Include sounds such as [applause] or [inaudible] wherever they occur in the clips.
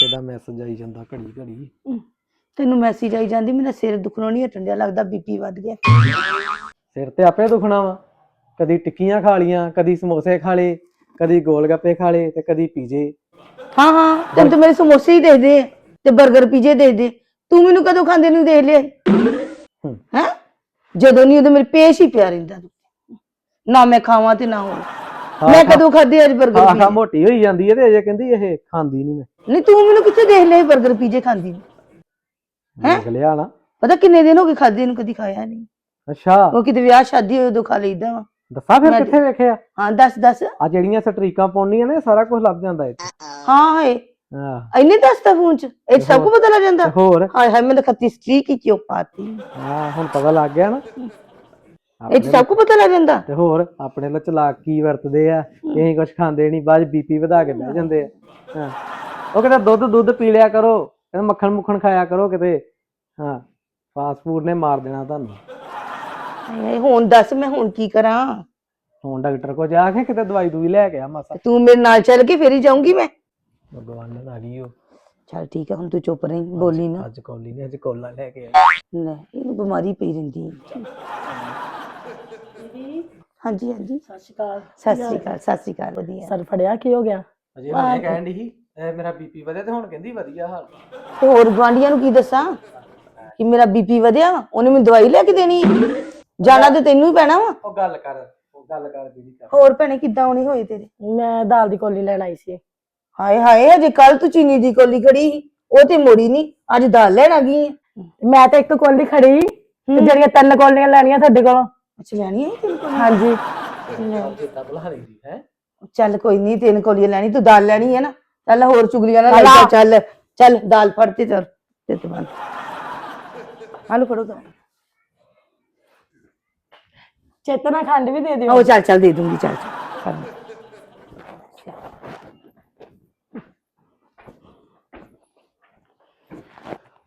ਕਿਹਦਾ ਮੈਸੇਜ ਆਈ ਜਾਂਦਾ ਘੜੀ ਘੜੀ। ਤੈਨੂੰ ਮੈਸੇਜ ਆਈ ਜਾਂਦੀ ਮੇਰਾ ਸਿਰ ਦੁਖਣੋਂ ਨਹੀਂ ਹਟਣ ਡਿਆ ਲੱਗਦਾ ਬੀਪੀ ਵੱਧ ਗਿਆ। ਸਿਰ ਤੇ ਆਪੇ ਦੁਖਣਾ ਵਾ। ਕਦੀ ਟਿੱਕੀਆਂ ਖਾ ਲੀਆਂ ਕਦੀ ਸਮੋਸੇ ਖਾ ਲਏ ਕਦੀ ਗੋਲ ਗੱਪੇ ਖਾ ਲਏ ਤੇ ਕਦੀ ਪੀਜੇ। ਹਾਂ ਹਾਂ ਤੈਨੂੰ ਤਾਂ ਮੇਰੇ ਸਮੋਸੇ ਹੀ ਦੇ ਦੇ ਤੇ 버ਗਰ ਪੀਜੇ ਦੇ ਦੇ ਤੂੰ ਮੈਨੂੰ ਕਦੋਂ ਖਾਂਦੇ ਨੂੰ ਦੇਖ ਲਿਆ ਹੂੰ। ਜਦੋਂ ਨਹੀਂ ਉਦੋਂ ਮੇਰੇ ਪੇਸ਼ ਹੀ ਪਿਆ ਰਹਿੰਦਾ ਤੂੰ। ਨਾ ਮੈਂ ਖਾਵਾਂ ਤੇ ਨਾ ਹੋਰ। ਮੈਂ ਕਦੋਂ ਖਾਦੇ ਅੱਜ 버ਗਰ ਆਖਾ ਪੀਜੇ? ਮੋਟੀ ਹੋਈ ਜਾਂਦੀ ਹੈ ਤੇ ਅਜੇ ਕਹਿੰਦੀ ਇਹ ਖਾਂਦੀ ਨਹੀਂ ਮੈਂ। ਨਹੀਂ ਤੂੰ ਮੈਨੂੰ ਕਿੱਥੇ ਦੇਖ ਲਿਆ 버ਗਰ ਪੀਜੇ ਖਾਂਦੀ ਨੂੰ? ਹੈਂ? ਦੇਖ ਲਿਆ ਨਾ। ਪਤਾ ਕਿੰਨੇ ਦਿਨ ਹੋ ਗਏ ਖਾਦੇ ਨੂੰ ਕਦੀ ਖਾਇਆ ਨਹੀਂ। ਅੱਛਾ। ਉਹ ਕਿਤੇ ਵਿਆਹ ਸ਼ਾਦੀ ਹੋਏ ਉਦੋਂ ਖਾ ਲਈਦਾ ਵਾ। ਦੱਸਾਂ ਫਿਰ ਮੈਂ- ਕਿੱਥੇ ਵੇਖਿਆ? ਹਾਂ ਦੱਸ ਦੱਸ। ਆ ਜਿਹੜੀਆਂ ਸਟਰੀਕਾਂ ਪਾਉਣੀਆਂ ਨੇ ਸਾਰਾ ਕੁਝ ਲੱਭ ਜਾਂਦਾ ਇੱਥੇ। ਹਾਂ ਹਾਏ। ਹਾਂ। ਇੰਨੇ ਦੱਸਦਾ ਫੋਨ ਚ? ਇਹ 'ਚ ਸਭ ਕੁ ਪਤਾ ਲੱਗ ਜਾਂਦਾ? ਤੇ ਹੋਰ? ਹਾਏ ਹਾਏ ਮੈਂ ਤਾਂ ਖੱਤੀ ਸਟ੍ਰੀਕ ਹੀ ਕਿਉਂ ਪਾਤੀ। ਹਾਂ ਹੁਣ ਪਤਾ ਲੱਗ ਗਿਆ ਨਾ। ਇਹ 'ਚ ਸਭ ਕੁ ਪਤਾ ਲੱਗ ਜਾਂਦਾ। ਤੇ ਹੋਰ ਆਪਣੇ ਨਾਲ ਚਲਾਕ ਕੀ ਵਰਤਦੇ ਆ? ਅਸੀਂ ਕੁਝ ਖਾਂਦੇ ਨਹੀਂ ਬਾਅਦ ਬੀਪੀ ਵਧਾ ਕੇ ਬਹਿ ਜਾਂਦੇ ਆ। ਹਾਂ। ਉਹ ਕਹਿੰਦਾ ਦੁੱਧ ਦੁੱਧ ਪੀ ਲਿਆ ਕਰੋ। ਕਹਿੰਦਾ ਮੱਖਣ ਮੁੱਖਣ ਖਾਇਆ ਕਰੋ ਕਿਤੇ। ਹਾਂ ਫਾਸਟ ਫੂਡ ਨੇ ਮਾਰ ਦੇਣਾ ਤੁਹਾਨੂੰ। ਹਾਏ, ਹੁਣ ਦੱਸ ਮੈਂ ਹੁਣ ਕੀ ਕਰਾਂ? ਹੁਣ ਡਾਕਟਰ ਕੋ ਜਾ ਕੇ ਕਿਤੇ ਦਵਾਈ ਦੂਈ ਲੈ ਕੇ ਆ ਮਾਸਾ। ਤੂੰ ਮੇਰੇ ਨਾਲ ਚੱਲ ਕੇ ਫੇਰ ਹੀ ਜਾਊਂਗੀ ਮੈਂ? ਭਗਵਾਨ ਆ ਗਈ ਉਹ। ਚੱਲ ਠੀਕ ਹੈ ਹੁਣ ਤੂੰ ਚੁੱਪ ਰਹੀ ਬੋਲੀ ਨਾ। ਅੱਜ ਕੌਲੀ ਨੇ ਅੱਜ ਕੋਲਾ ਲੈ ਕੇ ਆਈ। ਲੈ ਇਹਨੂੰ ਬਿਮਾਰੀ ਪਈ ਰਹਿੰਦੀ ਹੈ। ਹਾਂਜੀ ਹਾਂਜੀ। ਸਤਿ ਸ਼੍ਰੀ ਅਕਾਲ। ਸਤਿ ਸ੍ਰੀ ਅਕਾਲ ਸਤਿ ਸ੍ਰੀ ਅਕਾਲ ਵਧੀਆ। ਸਰ ਫੜਿਆ ਕੀ ਹੋ ਗਿਆ? ਅਜੇ ਹੁਣੇ ਕਹਿਣ ਦੀ ਸੀ ਇਹ ਮੇਰਾ ਬੀਪੀ ਵਧਿਆ ਤੇ ਹੁਣ ਕਹਿੰਦੀ ਵਧੀਆ ਹਾਲ। ਤੇ ਹੋਰ ਗਵਾਂਢੀਆਂ ਨੂੰ ਕੀ ਦੱਸਾਂ? ਕਿ ਮੇਰਾ ਬੀਪੀ ਵਧਿਆ ਵਾ ਉਹਨੇ ਮੈਨੂੰ ਦਵਾਈ ਲੈ ਕੇ ਦੇਣੀ ਹੈ ਜਾਣਾ ਤੇ ਤੈਨੂੰ ਹੀ ਪੈਣਾ ਵਾ। ਉਹ ਗੱਲ ਕਰ ਉਹ ਗੱਲ ਕਰ ਦੀਦੀ ਕਰ। ਹੋਰ ਭੈਣੇ ਕਿੱਦਾਂ ਆਉਣੀ ਹੋਈ ਤੇਰੇ? ਮੈਂ ਦਾਲ ਦੀ ਕੋਲੀ ਲੈਣ ਆਈ ਸੀ। ਹਾਏ ਹਾਏ ਅਜੇ ਕੱਲ ਤੂੰ ਚੀਨੀ ਦੀ ਕੋਲੀ ਖੜੀ ਸੀ। ਉਹ ਤੇ ਮੋੜੀ ਨਹੀਂ ਅੱਜ ਦਾਲ ਲੈਣ ਆ ਗਈ ਹੈ ਮੈਂ ਤਾਂ ਇੱਕ ਕੋਲੀ ਖੜੀ ਤੇ ਜਿਹੜੀਆਂ ਤਿੰਨ ਕੋਲੀਆਂ ਲੈਣੀਆਂ ਤੁਹਾਡੇ ਕੋਲੋਂ। ਅੱਛਾ ਲੈਣੀ ਹੈ ਕੋਲੀ? ਹਾਂਜੀ। ਜਿੱਦਾਂ ਬੁਲਾ ਰਹੀ ਸੀ ਹੈ? ਚੱਲ ਕੋਈ ਨਹੀਂ ਤਿੰਨ ਕੋਲੀਆਂ ਲੈਣੀ ਤੂੰ ਦਾਲ ਲੈਣੀ ਹੈ ਨਾ। ਚੱਲ ਹੋਰ ਚੁਗਲੀਆਂ ਨਾ ਚੱਲ ਲਾਈ ਆ। ਜਾ, ਚੱਲ ਚੱਲ ਦਾਲ ਫੜ ਤੇ ਚੱਲ ਤੇ ਤੇ ਬੰਦ ਆਲੂ ਫੜੋ ਤਾਂ। ਚੇਤਨਾ ਖੰਡ ਵੀ ਦੇ ਦਿਓ। ਉਹ ਚੱਲ ਚੱਲ ਦੇ ਦੂੰਗੀ ਚੱਲ ਚੱਲ ਕਰ ਲੈ।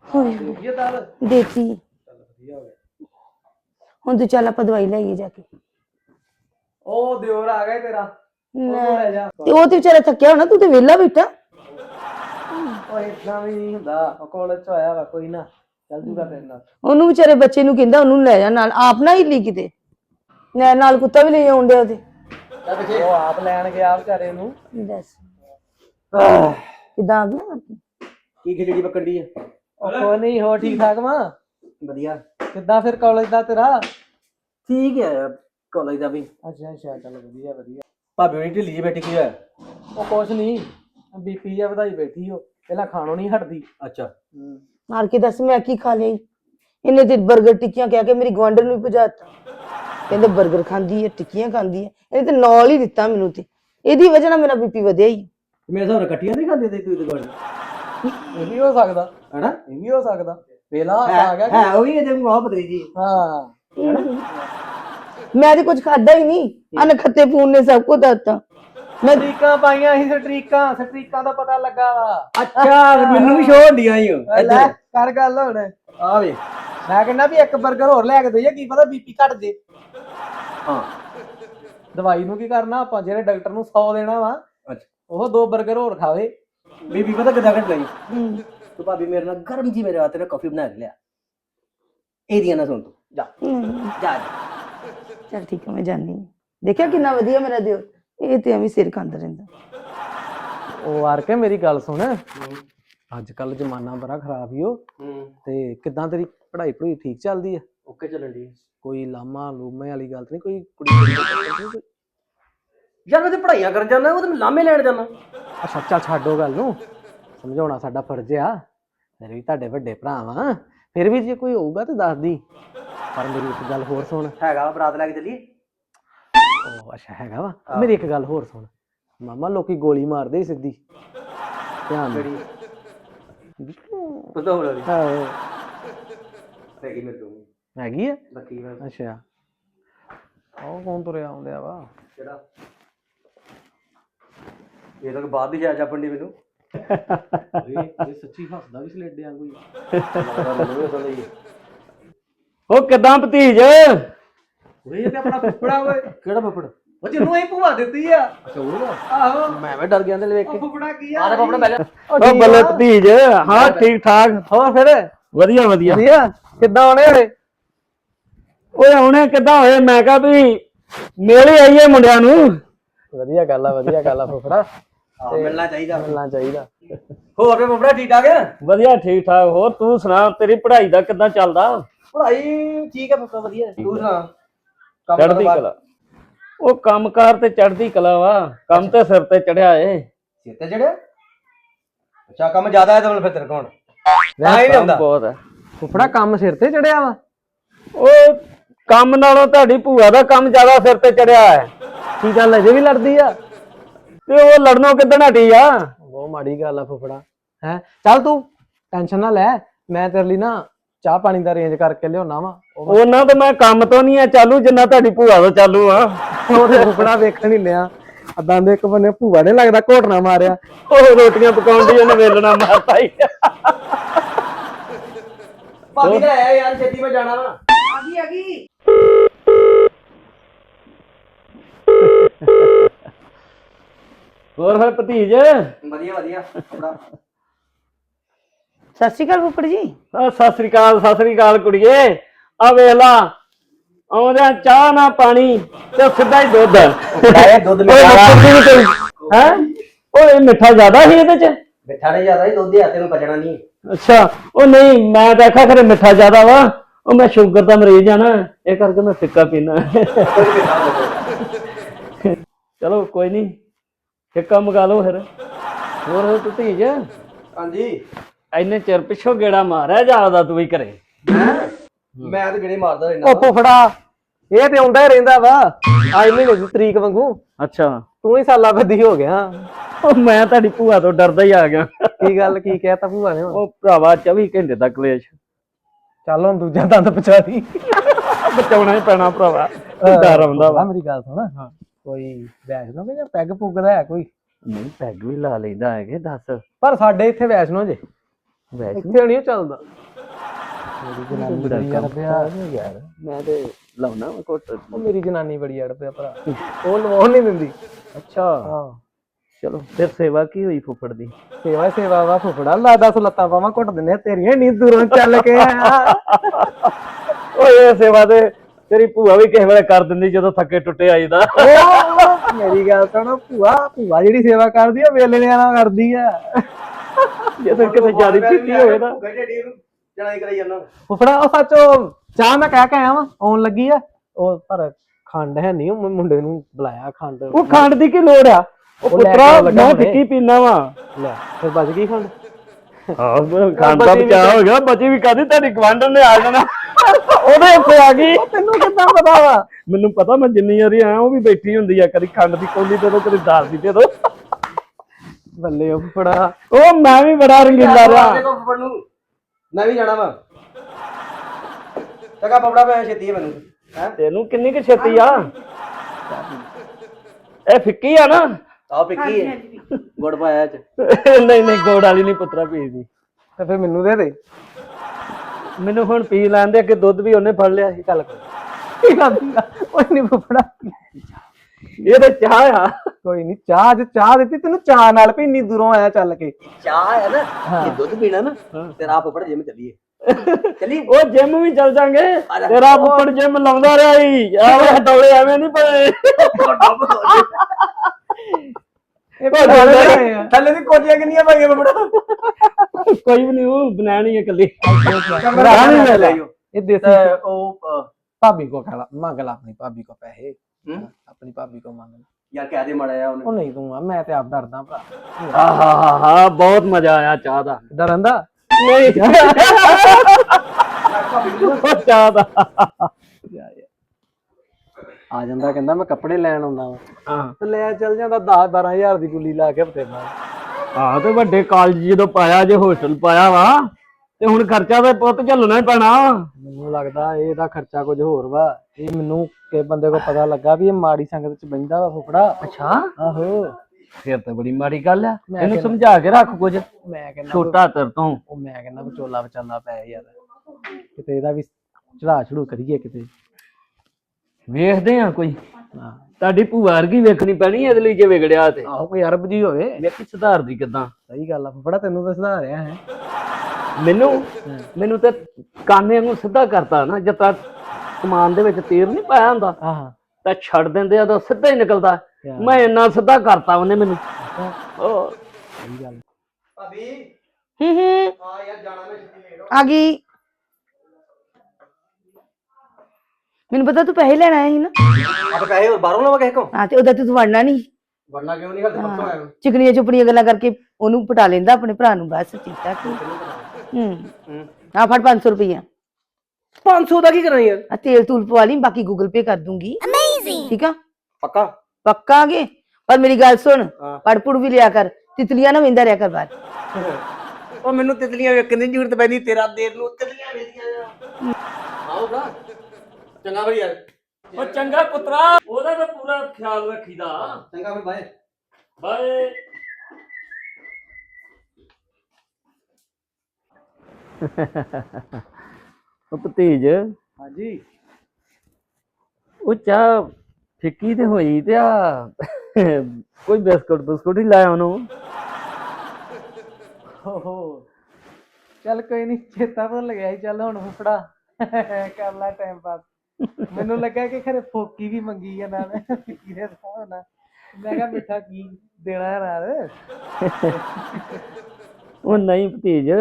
ਹੋਏ ਇਹ ਦਾਲ ਦੇਤੀ ਚੱਲ ਵਧੀਆ ਹੋ ਗਿਆ ਹੁਣ ਤੂੰ ਚੱਲ ਉਹ ਆ ਉਹਨੂੰ ਲੈ। ਜਾ। ਤੇ ਉਹ ਤੇ ਵਿਚਾਰਾ ਥੱਕਿਆ ਹੋਣਾ ਤੂੰ ਤੇ ਵਿਹਲਾ ਬੈਠਾ। ਉਹ ਇਦਾਂ ਵੀ ਨਹੀਂ ਹੁੰਦਾ ਉਹ ਕਾਲਜ ਚ ਆਇਆ ਵਾ ਕੋਈ ਨਾ ਚੱਲ ਜੂਗਾ ਤੇਰੇ ਨਾਲ। ਉਹਨੂੰ ਵਿਚਾਰੇ ਬੱਚੇ ਨੂੰ ਕਹਿੰਦਾ ਉਹਨੂੰ ਲੈ ਜਾ ਨਾਲ। ਆਪ ਨਾ ਹੀ ਲਈ ਕਿਤੇ। ਨਾਲ ਨਾਲ ਕੁੱਤਾ ਵੀ ਲੈ ਆਉਂਦੇ ਉਹਦੇ। ਉਹ ਆਪ ਲੈਣ ਗਿਆ ਵਿਚਾਰੇ ਨੂੰ। ਦੱਸ ਕਿਦਾਂ ਆ ਗਿਆ ਕੀ ਖਿਚੜੀ ਪਕੜੀ ਆ? ਉਹ ਕੋਈ ਨਹੀਂ ਹੋ ਠੀਕ ਠਾਕ ਵਾ? ਵਧੀਆ। ਕਿੱਦਾਂ ਫਿਰ ਕਾਲਜ ਦਾ ਤੇਰਾ? ਠੀਕ ਹੈ ਕਾਲਜ ਦਾ ਵੀ। ਅੱਛਾ ਅੱਛਾ ਚੱਲ ਵਧੀਆ ਵਧੀਆ। ਭਾਬੀ ਹੋਣੀ ਢਿੱਲੀ ਜਿਹੀ ਬੈਠੀ ਕੀ ਹੋਇਆ ਉਹ ਕੁਛ ਨਹੀਂ ਬੀਪੀ ਜਿਹਾ ਵਧਾਈ ਬੈਠੀ ਹੋ ਪਹਿਲਾਂ ਖਾਣੋਂ ਨਹੀਂ ਹਟਦੀ। ਅੱਛਾ। ਮਾਰ ਕੇ ਦੱਸ ਮੈਂ ਕੀ ਖਾ ਲਈ ਇਹਨੇ ਤੇ 버ਗਰ ਟਿੱਕੀਆਂ ਕਹਿ ਕੇ ਮੇਰੀ ਗਵਾਂਢਣ ਨੂੰ ਭਜਾਤਾ ਕਹਿੰਦੇ 버ਗਰ ਖਾਂਦੀ ਹੈ ਟਿੱਕੀਆਂ ਖਾਂਦੀ ਹੈ। ਇਹਨੇ ਤੇ ਨਾਲ ਹੀ ਦਿੱਤਾ ਮੈਨੂੰ ਤੇ। ਇਹਦੀ ਵਜ੍ਹਾ ਨਾਲ ਮੇਰਾ ਬੀਪੀ ਵਧਿਆ ਹੀ। ਮੇਰੇ ਹਿਸਾਬ ਨਾਲ ਕੱਟੀਆਂ ਨਹੀਂ ਖਾਂਦੇ ਤੇ ਕੋਈ ਦੁਕਾਨ ਇਹ ਵੀ ਹੋ ਸਕਦਾ। ਹੈਨਾ? ਇਹ ਵੀ ਹੋ ਸਕਦਾ। ਵੇਲਾ ਆ ਗਿਆ ਹੈ ਉਹ ਵੀ ਇਹਦੇ ਮੂੰਹ ਪਤਲੀ ਜੀ। ਹਾਂ। ਮੈਂ ਤੇ ਕੁਝ ਖਾਦਾ ਹੀ ਨਹੀਂ। ਅਨ ਖੱਤੇ ਫੂਨ ਨੇ ਸਭ ਕੁਝ ਦਿੱਤਾ ਮੈਂ ਸਟਰੀਕਾਂ ਪਾਈਆਂ ਸੀ ਸਟਰੀਕਾਂ ਸਟਰੀਕਾਂ ਦਾ ਪਤਾ ਲੱਗਾ। ਵਾ ਅੱਛਾ ਮੈਨੂੰ ਵੀ ਸ਼ੋਅ ਹੁੰਦੀਆਂ ਓ। ਲੈ ਕਰ ਗੱਲ ਹੁਣ। ਆ ਵੇ। ਮੈਂ ਕਹਿੰਦਾ ਵੀ ਇੱਕ 버ਗਰ ਹੋਰ ਲੈ ਕੇ ਦਈਏ ਕੀ ਪਤਾ ਬੀਪੀ ਘਟ ਜੇ। ਹਾਂ। ਦਵਾਈ ਨੂੰ ਕੀ ਕਰਨਾ ਆਪਾਂ ਜਿਹੜੇ ਡਾਕਟਰ ਨੂੰ 100 ਦੇਣਾ ਵਾ ਅੱਛਾ। ਉਹ ਦੋ 버ਗਰ ਹੋਰ ਖਾਵੇ। ਬੀਬੀ ਪਤਾ ਕਿੱਦਾਂ ਘਟ ਲਈ ਹਮ, ਤੂੰ ਭਾਬੀ ਮੇਰੇ ਨਾਲ ਗਰਮ ਜੀ ਮੇਰੇ ਵਾਸਤੇ ਨਾ ਕਾਫੀ ਬਣਾ ਕੇ ਲਿਆ। ਇਹਦੀਆਂ ਨਾ ਸੁਣ ਤੂੰ। ਜਾ ਜਾ। ਚੱਲ ਠੀਕ ਹੈ ਮੈਂ ਜਾਣੀ ਦੇਖਿਆ ਕਿੰਨਾ ਵਧੀਆ ਮੇਰਾ ਦਿਓ। ਇਹ ਤੇ ਐਵੇਂ ਸਿਰ ਖਾਂਦਾ ਰਹਿੰਦਾ। ਉਹ ਆਰ ਕੇ ਮੇਰੀ ਗੱਲ ਸੁਣ। ਅੱਜ ਕੱਲ ਜ਼ਮਾਨਾ ਬੜਾ ਖਰਾਬ ਹੀ ਹੂੰ। ਤੇ ਕਿੱਦਾਂ ਤੇਰੀ ਪੜ੍ਹਾਈ ਪੜ੍ਹਾਈ ਠੀਕ ਚੱਲਦੀ ਆ? ਓਕੇ ਚੱਲਣ ਦੀ ਕੋਈ ਲਾਮਾ ਲੂਮੇ ਵਾਲੀ ਗੱਲ ਨਹੀਂ ਕੋਈ ਕੁੜੀ? ਯਾਰ ਮੈਂ ਤੇ ਪੜ੍ਹਾਈਆਂ ਕਰਨ ਜਾਂਦਾ ਉਹ ਤੇ ਮੈਂ ਲਾਮੇ ਲੈਣ ਜਾਂਦਾ। ਅੱਛਾ ਚੱਲ ਛੱਡੋ ਗੱਲ ਨੂੰ। ਸਮਝਾਉਣਾ ਸਾਡਾ ਫਰਜ਼ ਆ। ਫਿਰ ਵੀ ਤੁਹਾਡੇ ਵੱਡੇ ਭਰਾ ਵਾਂ। ਫਿਰ ਵੀ ਜੇ ਕੋਈ ਹੋਊਗਾ ਤੇ ਦੱਸ ਦੀ। ਪਰ ਮੇਰੀ ਇੱਕ ਗੱਲ ਹੋਰ ਸੁਣ। ਹੈਗਾ ਵਾ ਬਰਾਤ ਲੈ ਕੇ ਚੱਲੀਏ? ਉਹ ਅੱਛਾ ਹੈਗਾ ਵਾ। ਮੇਰੀ ਇੱਕ ਗੱਲ ਹੋਰ ਸੁਣ। ਮਾਮਾ ਲੋਕੀ ਗੋਲੀ ਮਾਰਦੇ ਸੀ ਸਿੱਧੀ। ਧਿਆਨ ਦੇ ਪਤਾ ਹੋ। ਰਹੀ ਆਹੋ, ਹੈਗੀ ਮੇਰੇ ਤੋਂ। ਹੈਗੀ ਆ? ਲੱਕੀ ਵਾ ਅੱਛਾ। ਉਹ ਕੌਣ ਤੁਰਿਆ ਆਉਂਦਿਆ ਵਾ? ਕਿਹੜਾ? ਇਹ ਤਾਂ ਬਾਅਦ ਦੀ ਜਾਇਜ਼ ਆਪਣ ਦੀ ਮੈਨੂੰ। [laughs] ਇਹ ਸੱਚੀ ਹੱਸਦਾ ਵੀ ਸਲੇਡੇ ਵਾਂਗੂ ਹੀ। ਲੱਗਦਾ ਮੈਨੂੰ ਵੀ ਉਦਾਂ ਦਾ ਹੀ ਹੈ। ਉਹ ਕਿਦਾਂ ਭਤੀਜ? ਓਏ ਇਹ ਤੇ ਆਪਣਾ ਫੁੱਫੜਾ ਓਏ। ਕਿਹੜਾ ਬੱਪੜ ਉਹ ਜਿਹਨੂੰ ਅਸੀਂ ਭੂਆ ਦਿੱਤੀ ਆ। ਆਹੋ। ਮੈਂ ਵੀ ਡਰ ਗਿਆ ਤੇ ਵੇਖ ਕੇ। ਫੁੱਫੜਾ ਕੀ ਆ? ਫੁੱਫੜਾ ਪਹਿਲਾਂ। ਉਹ ਬੱਲੇ ਭਤੀਜ ਹਾਂ ਠੀਕ ਠਾਕ। ਹੋਰ ਫਿਰ? ਵਧੀਆ ਵਧੀਆ। ਵਧੀਆ। ਕਿੱਦਾਂ ਆਉਣੇ ਹੋਏ? ਓਏ ਹੁਣੇ ਕਿੱਦਾਂ ਹੋਏ? ਮੈਂ ਕਿਹਾ ਵੀ ਮਿਲ ਹੀ ਆਈਏ ਮੁੰਡਿਆਂ ਨੂੰ। ਵਧੀਆ ਗੱਲ ਆ ਵਧੀਆ ਗੱਲ ਆ ਫੁੱਫੜਾ। ਮਿਲਣਾ ਚਾਹੀਦਾ। ਮਿਲਣਾ ਚਾਹੀਦਾ। ਹੋਰ ਫੁੱਫੜਾ ਠੀਕ ਠਾਕ ਵਧੀਆ ਠੀਕ ਠਾਕ। ਹੋਰ ਤੂੰ ਸੁਣਾ ਤੇਰੀ ਪੜ੍ਹਾਈ ਦਾ ਕਿੱਦਾਂ ਚੱਲਦਾ? ਪੜ੍ਹਾਈ ਠੀਕ ਆ ਫੁੱਫੜਾ ਵਧੀਆ। ਤੂੰ ਸੁਣਾ ਕੰਮ ਚੜ੍ਹਦੀ ਕਾਰੋਬਾਰ? ਕਲਾ। ਉਹ ਕੰਮਕਾਰ ਤੇ ਚੜ੍ਹਦੀ ਕਲਾ ਵਾ ਕੰਮ ਤੇ ਸਿਰ ਤੇ ਚੜਿਆ ਏ। ਸਿਰ ਤੇ ਚੜਿਆ ਅੱਛਾ ਕੰਮ ਜ਼ਿਆਦਾ ਹੈ ਤਾਂ ਫਿਰ ਤੇਰੇ ਕੋਲ। ਤਾਂ ਹੀ ਨਹੀਂ ਕੰਮ ਹੁੰਦਾ ਬਹੁਤ ਹੈ। ਫੁੱਫੜਾ ਕੰਮ ਸਿਰ ਤੇ ਚੜਿਆ ਵਾ? ਉਹ ਕੰਮ ਨਾਲੋਂ ਤੁਹਾਡੀ ਭੂਆ ਦਾ ਕੰਮ ਜ਼ਿਆਦਾ ਸਿਰ ਤੇ ਚੜਿਆ ਹੈ। ਕੀ ਗੱਲ ਅਜੇ ਵੀ ਲੜਦੀ ਆ? ਤੇ ਉਹ ਲੜਨੋਂ ਕਿੱਦਣ ਹਟੀ ਆ? ਬਹੁਤ ਮਾੜੀ ਗੱਲ ਆ ਫੁੱਫੜਾ ਹੈ। ਚੱਲ ਤੂੰ ਟੈਨਸ਼ਨ ਨਾ ਲੈ ਮੈਂ ਤੇਰੇ ਲਈ ਨਾ ਚਾਹ ਪਾਣੀ ਦਾ ਅਰੇਂਜ ਕਰਕੇ ਲਿਆਉਣਾ ਵਾ। ਉਹ ਉਹਨਾਂ ਤੋਂ ਮੈਂ ਕੰਮ ਤੋਂ ਨਹੀਂ ਆ ਚਾਲੂ ਜਿੰਨਾ ਤੁਹਾਡੀ ਭੂਆ ਤੋਂ ਚਾਲੂ ਆ। ਉਹ ਤੇ ਫੁੱਫੜਾ ਵੇਖਣ ਹੀ ਲਿਆ। ਅਦਾਂ ਦੇ ਇੱਕ ਬੰਨੇ ਭੂਆ ਨੇ ਲੱਗਦਾ ਘੋਟਣਾ ਮਾਰਿਆ। ਉਹ ਰੋਟੀਆਂ ਪਕਾਉਣ ਦੀ ਉਹਨੇ ਵੇਲਣਾ ਮਾਰਤਾ ਹੀ। ਭਾਬੀ ਦਾ ਆਇਆ ਯਾਰ ਛੇਤੀ ਮੈਂ ਜਾਣਾ ਵਾ। ਹੋਰ ਫਿਰ ਭਤੀਜ? ਵਧੀਆ ਵਧੀਆ ਫੁੱਫੜਾ ਸਤਿ ਸ਼੍ਰੀ ਅਕਾਲ ਫੁੱਫੜ ਜੀ। ਆ ਸਤਿ ਸ੍ਰੀ ਅਕਾਲ ਸਤਿ ਸ੍ਰੀ ਅਕਾਲ ਕੁੜੀਏ। ਆ ਵੇਖ ਲਾ ਆਉਂਦਿਆਂ ਚਾਹ ਨਾ ਪਾਣੀ ਤੇ ਸਿੱਧਾ ਹੀ ਦੁੱਧ। ਆਇਆ ਦੁੱਧ ਹੈ? ਓਏ ਮਿੱਠਾ ਜ਼ਿਆਦਾ ਸੀ ਇਹਦੇ ਚ। ਮਿੱਠਾ ਨਹੀਂ ਜ਼ਿਆਦਾ ਹੀ ਦੁੱਧ ਦੇ ਹੱਥੇ ਨੂੰ ਪਚਣਾ ਨਹੀਂ। ਅੱਛਾ ਉਹ ਨਹੀਂ ਮੈਂ ਤਾਂ ਆਖਿਆ ਖਰੇ ਮਿੱਠਾ ਜ਼ਿਆਦਾ ਵਾ। ਉਹ ਮੈਂ ਸ਼ੂਗਰ ਦਾ ਮਰੀਜ਼ ਆ ਨਾ ਇਹ ਕਰਕੇ ਮੈਂ ਫਿੱਕਾ ਪੀਣਾ ਚਲੋ ਕੋਈ ਨਹੀਂ ਫਿੱਕਾ ਮੰਗਾ ਲਓ ਫਿਰ। ਹੋਰ ਭਤੀਜ? ਹਾਂਜੀ। ਇੰਨੇ ਚਿਰ ਪਿੱਛੋਂ ਗੇੜਾ ਮਾਰਿਆ ਜਾਦਾ ਤੂੰ ਵੀ ਘਰੇ। ਮੈਂ ਤਾਂ ਗੇੜੇ ਮਾਰਦਾ ਰਹਿਣਾ ਉਹ ਫੁੱਫੜਾ ਇਹ ਤੇ ਆਉਂਦਾ ਹੀ ਰਹਿੰਦਾ ਵਾ। ਅੱਜ ਮਹੀਨੇ ਦੀ ਤਰੀਕ ਵਾਂਗੂ। ਅੱਛਾ। ਤੂੰ ਹੀ ਸਾਲਾ ਬੱਦੀ ਹੋ ਗਿਆ। ਉਹ ਮੈਂ ਤੁਹਾਡੀ ਭੂਆ ਤੋਂ ਡਰਦਾ ਹੀ ਆ ਗਿਆ। ਕੀ ਗੱਲ ਕੀ ਕਹਿਤਾ ਭੂਆ ਨੇ ਹੁਣ? ਉਹ ਭਰਾਵਾ 24 ਘੰਟੇ ਦਾ ਕਲੇਸ਼। ਚੱਲ ਹੁਣ ਦੂਜਾ ਦੰਦ ਪਚਾ ਦੀ। ਬਚਾਉਣਾ ਹੀ ਪੈਣਾ ਭਰਾਵਾ। ਡਰ ਆਉਂਦਾ ਵਾ। ਮੇਰੀ ਗੱਲ ਸੁਣ। ਕੋਈ ਵੈਸ਼ਨੋ ਕਿ ਜਾਂ ਪੈਗ ਪੁੱਗ ਦਾ ਹੈ ਕੋਈ? ਨਹੀਂ ਪੈਗ ਵੀ ਲਾ ਲੈਂਦਾ ਹੈਗੇ ਦੱਸ। ਪਰ ਸਾਡੇ ਇੱਥੇ ਵੈਸ਼ਨੋ ਜੇ। ਵੈਸੇ ਇੱਥੇ ਨਹੀਂ ਚੱਲਦਾ। ਮੇਰੀ ਜਨਾਨੀ ਬੜੀ ਅੜਪਿਆ ਯਾਰ। ਮੈਂ ਤੇ ਲਾਉਣਾ ਘੁੱਟ। ਉਹ ਮੇਰੀ ਜਨਾਨੀ ਬੜੀ ਅੜਪਿਆ ਭਰਾ। ਉਹ ਲਵਾਉਣ ਨਹੀਂ ਦਿੰਦੀ। ਅੱਛਾ। ਹਾਂ। ਚਲੋ ਫਿਰ ਸੇਵਾ ਕੀ ਹੋਈ ਫੁੱਫੜ ਦੀ? ਸੇਵਾ ਸੇਵਾ ਵਾ ਫੁੱਫੜਾ। ਲਾ ਦਸ ਲੱਤਾਂ ਪਾਵਾਂ ਘੁੱਟ ਦਿੰਨੇ ਤੇਰੀਆਂ ਇੰਨੀ ਦੂਰੋਂ ਚੱਲ ਕੇ ਓਏ ਸੇਵਾ ਤੇ ਤੇਰੀ ਭੂਆ ਵੀ ਕਿਸੇ ਵੇਲੇ ਕਰ ਦਿੰਦੀ ਜਦੋਂ ਥੱਕੇ ਟੁੱਟੇ ਆਈਦਾ ਮੇਰੀ ਗੱਲ ਸੁਣ ਭੂਆ। ਭੂਆ ਜਿਹੜੀ ਸੇਵਾ ਕਰਦੀ ਆ ਵੇਲਣਿਆਂ ਨਾਲ ਕਰਦੀ ਆ। ਜੇ ਤੇ ਕਿਤੇ ਜ਼ਿਆਦਾ ਪੀਤੀ ਹੋਵੇ ਨਾ ਗੱਡੇ ਨੂੰ ਜਣਾਈ ਕਰਾਈ ਜਾਂਦਾ ਫੁੱਫੜਾ ਉਹ ਸੱਚੋ ਚਾਹ ਮੈਂ ਕਹਿ ਕੇ ਆਇਆ ਵਾਂ ਆਉਣ ਲੱਗੀ ਆ। ਉਹ ਪਰ ਖੰਡ ਹੈ ਨਹੀਂ ਉਹ ਮੁੰਡੇ ਨੂੰ ਬੁਲਾਇਆ ਖੰਡ। ਉਹ ਖੰਡ ਦੀ ਕੀ ਲੋੜ ਆ? ਉਹ ਉਹ ਲੈ ਕੇ ਪੁੱਤਰਾ ਲੱਗਾ ਮੈਂ ਹੁਣੇ। ਫਿੱਕੀ ਪੀਣਾ ਵਾ। ਲੈ ਫਿਰ ਬਚ ਗਈ ਖੰਡ? ਹਾਂ ਖੰਡ ਦਾ ਬਚਾਅ ਹੋ ਗਿਆ ਬਚੀ ਵੀ ਕਾਦੀ ਤੁਹਾਡੀ ਗਵਾਂਢਣ ਨੇ ਆ ਜਾਣਾ। ਉਹਦੇ ਉੱਤੇ ਆ ਗਈ। ਤੈਨੂੰ ਕਿੱਦਾਂ ਪਤਾ ਵਾ? ਮੈਨੂੰ ਪਤਾ ਮੈਂ ਜਿੰਨੀ ਵਾਰੀ ਆਇਆ ਉਹ ਵੀ ਬੈਠੀ ਹੁੰਦੀ ਆ ਕਦੀ ਖੰਡ ਦੀ ਕੌਲੀ ਦੇ ਦੋ ਕਦੀ ਦਾਲ ਦੀ ਦੇ ਦੋ। ਬੱਲੇ ਉਹ ਫੁੱਫੜਾ ਉਹ ਮੈਂ ਵੀ ਬੜਾ ਰੰਗੀਲਾ ਰਿਹਾ। ਦੇਖੋ ਫੁੱਫੜ ਨੂੰ। ਮੈਂ ਵੀ ਜਾਣਾ ਵਾ। ਤੱਕਾ ਪਪੜਾ ਪਿਆ ਛੇਤੀ ਹੈ ਮੈਨੂੰ। ਹੈ? ਤੈਨੂੰ ਕਿੰਨੀ ਕੁ ਛੇਤੀ ਆ? ਇਹ ਫਿੱਕੀ ਆ ਨਾ? ਆਹ ਪਿੱਕੀ ਹੈ ਗੁੜ ਪਾਇਆ ਚ। ਨਹੀਂ ਨਹੀਂ ਗੋੜ ਵਾਲੀ ਨਹੀਂ ਪੁੱਤਰਾ ਪੀਦੀ ਤੇ ਫਿਰ ਮੈਨੂੰ ਦੇ ਦੇ। ਮੈਨੂੰ ਹੁਣ ਪੀ ਲੈਣ ਦੇ ਕਿ ਦੁੱਧ ਵੀ ਉਹਨੇ ਫੜ ਲਿਆ ਸੀ ਚੱਲ। ਕੋਈ ਕੀ ਕਰਦੀ ਆ? ਓਏ ਨਹੀਂ ਫੁੱਫੜਾ। ਇਹ ਤਾਂ ਚਾਹ ਆ। ਕੋਈ ਨਹੀਂ ਚਾਹ ਅੱਜ ਚਾਹ ਦਿੱਤੀ ਤੈਨੂੰ ਚਾਹ ਨਾਲ ਵੀ ਇੰਨੀ ਦੂਰੋਂ ਆਇਆ ਚੱਲ ਕੇ। ਚਾਹ ਹੈ ਨਾ ਇਹ ਦੁੱਧ ਪੀਣਾ ਨਾ ਤੇਰਾ ਫੁੱਫੜ ਜਿਮ ਚੱਲੀਏ। ਚੱਲੀ ਉਹ ਜਿਮ ਵੀ ਚੱਲ ਜਾਾਂਗੇ ਤੇਰਾ ਪੁੱਪੜ ਜਿਮ ਲਾਉਂਦਾ ਰਿਹਾ ਈ ਐਵੇਂ ਹਟੌਲੇ ਐਵੇਂ ਨਹੀਂ ਪਏ। ਇਹ ਆ। ਥੱਲੇ ਦੀ ਕੋਟੀਆਂ ਕਿੰਨੀਆਂ ਪਾਈਆਂ ਫੁੱਫੜ? ਕੋਈ ਵੀ ਨਹੀਂ ਉਹ ਬਣਾਣੀ ਹੈ ਇਕੱਲੀ। ਕਮਰਾ ਨਹੀਂ ਲੈ। ਲਿਓ ਇਹ ਦੇਸੀ ਉਹ ਭਾਬੀ ਕੋ ਖਲਾ ਮੰਗ ਲਾ ਆਪਣੀ ਭਾਬੀ ਕੋ ਪੈਸੇ। ਹੂੰ? ਆਪਣੀ ਭਾਬੀ ਕੋ ਮੰਗ ਲਾ। ਯਾਰ ਕਹਿ ਦੇ ਮੜਾ ਆ ਉਹਨੇ। ਉਹ ਨਹੀਂ ਦੂੰਗਾ ਮੈਂ ਤੇ ਆਪ ਡਰਦਾ ਭਰਾ। ਆਹਾ ਹਾ ਹਾ ਬਹੁਤ ਮਜ਼ਾ ਆਇਆ ਚਾਹ ਦਾ। ਡਰਨ ਦਾ ਨਹੀਂ। ਚਾਹ ਦਾ। ਆ ਜਾਂਦਾ ਕਹਿੰਦਾ ਮੈਂ ਕੱਪੜੇ ਲੈਣ ਆਉਂਦਾ ਵਾਂ। ਹਾਂ। ਤੇ ਲੈ ਚੱਲ ਜਾਂਦਾ 10 12000 ਦੀ ਗੁੱਲੀ ਲਾ ਕੇ ਹਫ਼ਤੇ ਬਾਅਦ ਆਹ ਤੇ ਵੱਡੇ ਕਾਲਜ ਜਦੋਂ ਪਾਇਆ ਜੇ ਹੋਸਟਲ ਪਾਇਆ ਵਾ ਤੇ ਹੁਣ ਖਰਚਾ ਤੇ ਪੁੱਤ ਝੱਲਣਾ ਹੀ ਪੈਣਾ। ਮੈਨੂੰ ਲੱਗਦਾ ਇਹਦਾ ਖਰਚਾ ਕੁਝ ਹੋਰ ਵਾ। ਇਹ ਮੈਨੂੰ ਕਿ ਬੰਦੇ ਕੋ ਪਤਾ ਲੱਗਾ ਵੀ ਇਹ ਮਾੜੀ ਸੰਗਤ ਚ ਬੈਂਦਾ ਵਾ ਫੁਫੜਾ। ਅੱਛਾ। ਆਹੋ। ਫਿਰ ਤਾਂ ਬੜੀ ਮਾੜੀ ਗੱਲ ਆ। ਮੈਂ ਇਹਨੂੰ ਸਮਝਾ ਕੇ ਰੱਖ ਕੁਝ। ਮੈਂ ਕਹਿੰਦਾ ਛੋਟਾ ਤੇਰ ਤੋਂ। ਉਹ ਮੈਂ ਕਹਿੰਦਾ ਵਿਚੋਲਾ ਵਿਚਾਲਾ ਪੈ ਯਾਰ। ਕਿਤੇ ਇਹਦਾ ਵੀ ਚੜਾ ਛੜੂ ਕਰੀਏ ਕਿਤੇ। ਵੇਖਦੇ ਆ ਕੋਈ। ਤੁਹਾਡੀ ਭੂਆ ਵਰਗੀ ਵੇਖਣੀ ਪੈਣੀ ਇਹਦੇ ਲਈ ਜੇ ਵਿਗੜਿਆ ਤੇ। ਆਹੋ ਕੋਈ ਅਰਬ ਜੀ ਹੋਵੇ। ਵੇਖੀ ਸੁਧਾਰਦੀ ਕਿਦਾਂ? ਸਹੀ ਗੱਲ ਆ ਫੁੱਫੜਾ ਤੈਨੂੰ ਤਾਂ ਸੁਧਾਰਿਆ ਹੈ। ਮੈਨੂੰ ਮੈਨੂੰ ਤੇ ਕਾਨੇ ਨੂੰ ਸਿੱਧਾ ਕਰਤਾ ਨਾ ਜਦ ਤੱਕ ਕਮਾਨ ਦੇ ਵਿੱਚ ਤੀਰ ਨਹੀਂ ਪਾਇਆ ਹੁੰਦਾ। ਆਹ ਤਾਂ ਛੱਡ ਦਿੰਦੇ ਆ ਤਾਂ ਸਿੱਧਾ ਹੀ ਨਿਕਲਦਾ। ਮੈਂ ਇੰਨਾ ਸਿੱਧਾ ਕਰਤਾ ਉਹਨੇ ਮੈਨੂੰ। ਉਹ ਸਹੀ ਗੱਲ। ਹੂੰ ਹੂੰ। ਆ ਗਈ। ਮੈਨੂੰ ਪਤਾ ਤੂੰ ਪੈਸੇ ਲੈਣ ਆਇਆ ਸੀ ਨਾ। ਆਪ ਕਹੇ ਹੋਰ ਬਾਹਰੋਂ ਲਵਾ ਕਿਸੇ ਕੋ ਹਾਂ ਤੇ ਉਹਦਾ ਤੂੰ ਵੜਨਾ ਨਹੀਂ। ਵਰਨਾ ਕਿਉਂ ਨਹੀਂ ਹੱਥ ਹੋਇਆ ਚਿਕਨੀਆਂ ਚੁਪੜੀਆਂ ਗੱਲਾਂ ਕਰਕੇ ਉਹਨੂੰ ਪਟਾ ਲੈਂਦਾ ਆਪਣੇ ਭਰਾ ਨੂੰ। ਬਸ ਠੀਕ ਠਾਕ ਹੀ। ਹੂੰ। ਆ ਫੜ 500 ਰੁਪਈਆ। 500 ਦਾ ਕੀ ਕਰਾਂ ਯਾਰ? ਆ ਤੇਲ ਤੂਲ ਪਵਾ ਲਈ ਬਾਕੀ ਗੂਗਲ ਪੇ ਕਰ ਦੂੰਗੀ। ਠੀਕ ਆ? ਪੱਕਾ? ਪੱਕਾ ਆਗੇ ਪਰ ਮੇਰੀ ਗੱਲ ਸੁਣ ਹਾਂ। ਪੜਪੜ ਵੀ ਲਿਆ ਕਰ ਤਿਤਲੀਆਂ ਨਾ ਵਿੰਦਾ ਰਿਆ ਕਰ ਬਾਹਰ। ਉਹ ਮੈਨੂੰ ਤਿਤਲੀਆਂ ਵੇਖਣ ਦੀ ਜ਼ਰੂਰਤ ਪੈਂਦੀ ਤੇਰਾ ਦੇਰ ਨੂੰ ਤਿਤਲੀਆਂ ਵੇਖੀਆਂ ਆਉਗਾ ਚੰਗਾ ਬਈ ਯਾਰ। ਉਹ ਚੰਗਾ ਪੁੱਤਰਾ ਉਹਦਾ ਤਾਂ ਪੂਰਾ ਖਿਆਲ ਰੱਖੀਦਾ। ਚੰਗਾ ਫਿਰ ਬਾਏ। ਬਾਏ। [laughs] ਉਹ ਭਤੀਜ ਹਾਂਜੀ। ਉਹ ਚਾਹ ਫਿੱਕੀ ਤੇ ਹੋਈ ਤੇ ਆ। ਕੋਈ ਬਿਸਕੁਟ ਬਿਸਕੁਟ ਹੀ ਲਾਇਆ ਉਹਨੂੰ। ਓਹੋ। ਚੱਲ ਕੋਈ ਨਹੀਂ ਚੇਤਾ ਭੁੱਲ ਗਿਆ ਸੀ ਚੱਲ ਹੁਣ ਫੁੱਫੜਾ। ਕਰ ਲੈ ਟਾਈਮ ਪਾਸ ਮੈਨੂੰ ਲੱਗਾ ਕਿ ਖਰੇ ਫੋਕੀ ਵੀ ਮੰਗੀ ਆ ਨਾਲ। ਕਿਹਦੇ ਹਿਸਾਬ ਨਾਲ? ਮੈਂ ਕਿਹਾ ਮਿੱਠਾ ਕੀ ਦੇਣਾ ਹੈ ਨਾਲ? ਉਹ ਨਹੀਂ ਭਤੀਜ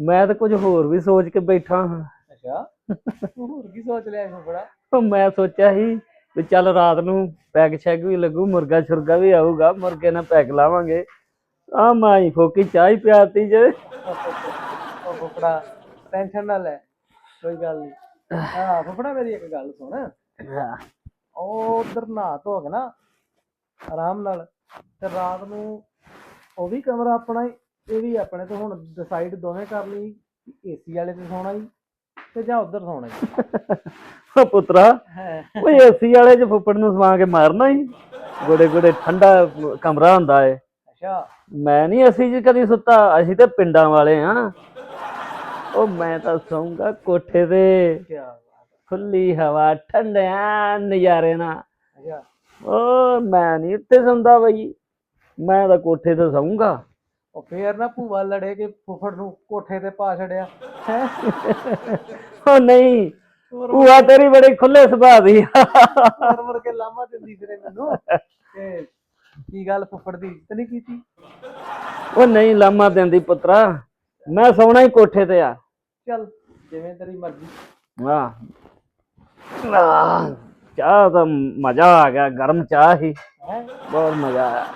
ਮੈਂ ਤਾਂ ਕੁਝ ਹੋਰ ਵੀ ਸੋਚ ਕੇ ਬੈਠਾ ਹਾਂ। ਅੱਛਾ। ਹੋਰ ਕੀ ਸੋਚ ਲਿਆ ਸੀ ਫੁੱਫੜਾ ਉਹ ਮੈਂ ਸੋਚਿਆ ਸੀ ਵੀ ਚੱਲ ਰਾਤ ਨੂੰ ਪੈਗ ਸ਼ੈਗ ਵੀ ਲੱਗੂ ਮੁਰਗਾ ਛੁਰਗਾ ਵੀ ਆਊਗਾ ਮੁਰਗੇ ਨਾਲ ਪੈਗ ਲਾਵਾਂਗੇ। ਆ ਮਾਈ ਫੋਕੀ ਚਾਹ ਹੀ ਪਿਆਤੀ ਜੇ। ਉਹ ਫੁੱਫੜਾ ਟੈਨਸ਼ਨ ਨਾ ਲੈ ਕੋਈ ਗੱਲ ਨਹੀਂ ਹਾਂ ਫੁੱਫੜਾ ਮੇਰੀ ਇੱਕ ਗੱਲ ਸੁਣ। ਉਹ ਉਧਰ ਨਹਾ ਧੋ ਕੇ ਨਾ ਆਰਾਮ ਨਾਲ ਤੇ ਰਾਤ ਨੂੰ ਉਹ ਵੀ ਕਮਰਾ ਆਪਣਾ ਹੀ ਇਹ ਵੀ ਆਪਣੇ ਤੋਂ ਹੁਣ ਡਿਸਾਈਡ ਦੋਵੇਂ ਕਰ ਲਈ ਏਸੀ ਵਾਲੇ ਤੇ ਸੌਣਾ ਹੀ। ਤੇ ਜਾਂ ਉਧਰ ਸੌਣਾ ਹੀ। ਉਹ ਪੁੱਤਰਾ ਓਏ ਏਸੀ ਵਾਲੇ ਚ ਫੁੱਫੜ ਨੂੰ ਸਵਾ ਕੇ ਮਾਰਨਾ ਹੀ। ਗੋੜੇ ਗੋੜੇ ਠੰਡਾ ਕਮਰਾ ਹੁੰਦਾ ਏ। ਅੱਛਾ। ਮੈਂ ਨਹੀਂ ਅਸੀਂ ਜੀ ਕਦੀ ਸੁੱਤਾ ਅਸੀਂ ਤੇ ਪਿੰਡਾਂ ਵਾਲੇ ਆ। ਉਹ ਮੈਂ ਤਾਂ ਸੌਂਗਾ ਕੋਠੇ ਤੇ। ਕੀ ਬਾਤ ਖੁੱਲੀ ਹਵਾ ਠੰਡਿਆ ਨਜ਼ਾਰੇ ਨਾਲ। ਅੱਛਾ। ਓ ਮੈਂ ਨਹੀਂ ਉੱਤੇ ਸੌਂਦਾ ਬਈ ਮੈਂ ਤਾਂ ਕੋਠੇ ਤੇ ਸੌਂਗਾ। ਉਹ ਫੇਰ ਨਾ ਭੂਆ ਲੜੇ ਕਿ ਫੁੱਫੜ ਨੂੰ ਕੋਠੇ ਤੇ ਪਾ ਛੜਿਆ ਹੈ ਓ ਨਹੀਂ ਭੂਆ ਤੇਰੀ ਬੜੀ ਖੁੱਲੇ ਸੁਭਾਅ ਦੀ ਆ। ਮਰ ਮਰ ਕੇ ਲਾਮਾ ਦਿੰਦੀ ਫਿਰੇ ਮੈਨੂੰ। ਤੇ ਕੀ ਗੱਲ ਫੁੱਫੜ ਦੀ? ਇੱਜ਼ਤ ਨਹੀਂ ਕੀਤੀ? ਉਹ ਨਹੀਂ ਲਾਮਾ ਦਿੰਦੀ ਪੁੱਤਰਾ। ਮੈਂ ਸੌਣਾ ਹੀ ਕੋਠੇ ਤੇ ਆ। ਚੱਲ ਜਿਵੇਂ ਤੇਰੀ ਮਰਜ਼ੀ। ਵਾਹ। ਆਹ, ਚਾਹ ਦਾ ਮਜ਼ਾ ਆ ਗਿਆ ਗਰਮ ਚਾਹ ਹੀ। ਹੈ? ਬਹੁਤ ਮਜ਼ਾ ਆਇਆ।